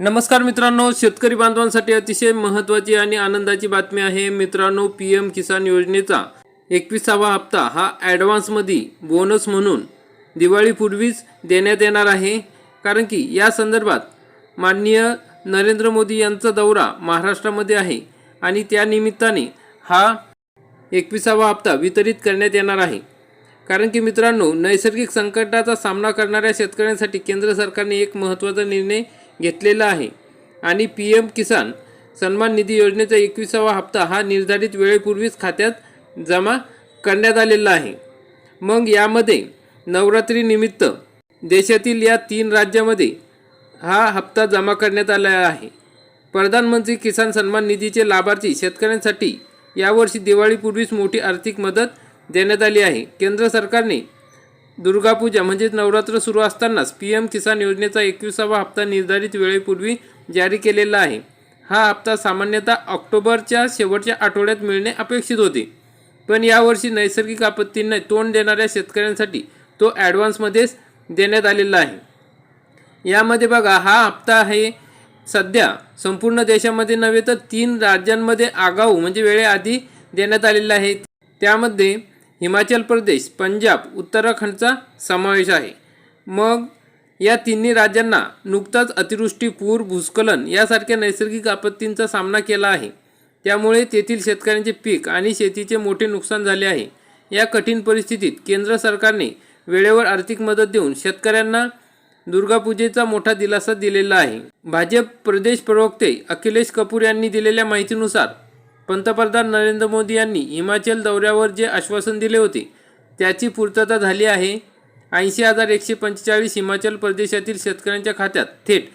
नमस्कार मित्रांनो शेतकरी बांधवांसाठी अतिशय महत्त्वाची आणि आनंदाची बातमी आहे मित्रांनो पी एम किसान योजनेचा. एकविसावा हप्ता हा ॲडव्हान्समध्ये बोनस म्हणून दिवाळीपूर्वीच देण्यात येणार आहे. कारण की या संदर्भात माननीय नरेंद्र मोदी यांचा दौरा महाराष्ट्रामध्ये आहे आणि त्यानिमित्ताने हा एकविसावा हप्ता वितरित करण्यात येणार आहे. कारण की मित्रांनो नैसर्गिक संकटाचा सामना करणाऱ्या शेतकऱ्यांसाठी केंद्र सरकारने एक महत्त्वाचा निर्णय घेतलेला आहे. आणि पी एम किसान सन्मान निधी योजनेचा एकविसावा हप्ता हा निर्धारित वेळेपूर्वीच खात्यात जमा करण्यात आलेला आहे. मग यामध्ये नवरात्रीनिमित्त देशातील या तीन राज्यामध्ये हा हप्ता जमा करण्यात आला आहे. प्रधानमंत्री किसान सन्मान निधीचे लाभार्थी शेतकऱ्यांसाठी यावर्षी दिवाळीपूर्वीच मोठी आर्थिक मदत देण्यात आली आहे. केंद्र सरकारने दुर्गापूजा म्हणजेच नवरात्र सुरू असतानाच पी एम किसान योजनेचा एकविसावा हप्ता निर्धारित वेळेपूर्वी जारी केलेला आहे. हा हप्ता सामान्यतः ऑक्टोबरच्या शेवटच्या आठवड्यात मिळणे अपेक्षित होते. पण यावर्षी नैसर्गिक आपत्तींना तोंड देणाऱ्या शेतकऱ्यांसाठी तो ॲडव्हान्समध्येच देण्यात आलेला आहे. यामध्ये बघा हा हप्ता आहे सध्या संपूर्ण देशामध्ये नव्हे तर तीन राज्यांमध्ये आगाऊ म्हणजे वेळेआधी देण्यात आलेला आहे. त्यामध्ये हिमाचल प्रदेश पंजाब उत्तराखंडचा समावेश आहे. मग या तिन्ही राज्यांना नुकताच अतिवृष्टी पूर भूस्खलन यासारख्या नैसर्गिक आपत्तींचा सामना केला आहे. त्यामुळे तेथील शेतकऱ्यांचे पीक आणि शेतीचे मोठे नुकसान झाले आहे. या कठीण परिस्थितीत केंद्र सरकारने वेळेवर आर्थिक मदत देऊन शेतकऱ्यांना दुर्गापूजेचा मोठा दिलासा दिलेला आहे. भाजप प्रदेश प्रवक्ते अखिलेश कपूर यांनी दिलेल्या माहितीनुसार पंतप्रधान नरेंद्र मोदी यांनी हिमाचल दौऱ्यावर जे आश्वासन दिले होते त्याची पूर्तता झाली आहे. ऐंशी हजार एकशे पंचेचाळीस हिमाचल प्रदेशातील शेतकऱ्यांच्या खात्यात थेट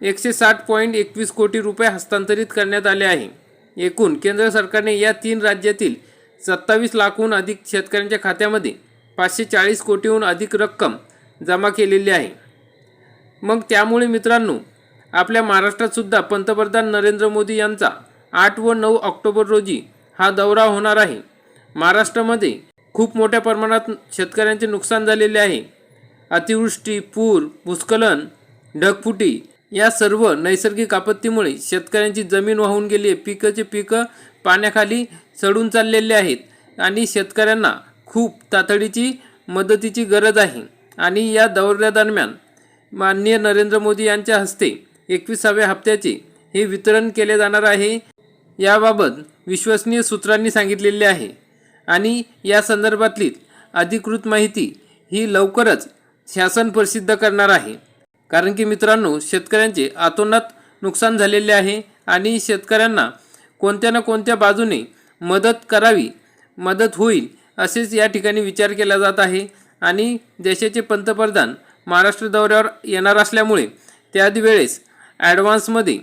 एकशे साठ पॉईंट एकवीस कोटी रुपये हस्तांतरित करण्यात आले आहे. एकूण केंद्र सरकारने या तीन राज्यातील सत्तावीस लाखहून अधिक शेतकऱ्यांच्या खात्यामध्ये पाचशे चाळीस कोटीहून अधिक रक्कम जमा केलेली आहे. मग त्यामुळे मित्रांनो आपल्या महाराष्ट्रातसुद्धा पंतप्रधान नरेंद्र मोदी यांचा आठ व नऊ ऑक्टोबर रोजी हा दौरा होणार आहे. महाराष्ट्रामध्ये खूप मोठ्या प्रमाणात शेतकऱ्यांचे नुकसान झालेले आहे. अतिवृष्टी पूर भूस्खलन ढगफुटी या सर्व नैसर्गिक आपत्तीमुळे शेतकऱ्यांची जमीन वाहून गेली आहे. पिकाचे पिकं पाण्याखाली सडून चाललेले आहेत आणि शेतकऱ्यांना खूप तातडीची मदतीची गरज आहे. आणि या दौऱ्यादरम्यान माननीय नरेंद्र मोदी यांच्या हस्ते एकविसाव्या हप्त्याचे हे वितरण केले जाणार आहे. याबाबत विश्वसनीय सूत्रांनी सांगितलेले आहे. आणि या संदर्भातली अधिकृत माहिती ही लवकरच शासन प्रसिद्ध करणार आहे. कारण की मित्रांनो शेतकऱ्यांचे आतोनात नुकसान झालेले आहे आणि शेतकऱ्यांना कोणत्या ना कोणत्या बाजूने मदत करावी मदत होईल असेच या ठिकाणी विचार केला जात आहे. आणि देशाचे पंतप्रधान महाराष्ट्र दौऱ्यावर येणार असल्यामुळे त्यावेळेस ॲडव्हान्समध्ये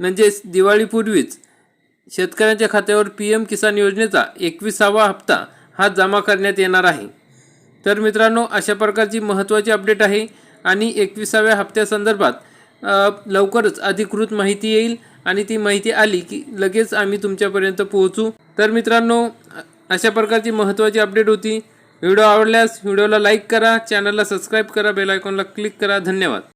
म्हणजेच दिवाळीपूर्वीच शेतकऱ्यांच्या खात्यावर पी एम किसान योजनेचा एकविसावा हप्ता हा जमा करण्यात येणार आहे. तर मित्रांनो अशा प्रकारची महत्त्वाची अपडेट आहे आणि एकविसाव्या हप्त्यासंदर्भात लवकरच अधिकृत माहिती येईल आणि ती माहिती आली की लगेच आम्ही तुमच्यापर्यंत पोहोचू. तर मित्रांनो अशा प्रकारची महत्त्वाची अपडेट होती. व्हिडिओ आवडल्यास व्हिडिओला लाईक करा चॅनलला सबस्क्राईब करा बेल आयकॉनला क्लिक करा. धन्यवाद.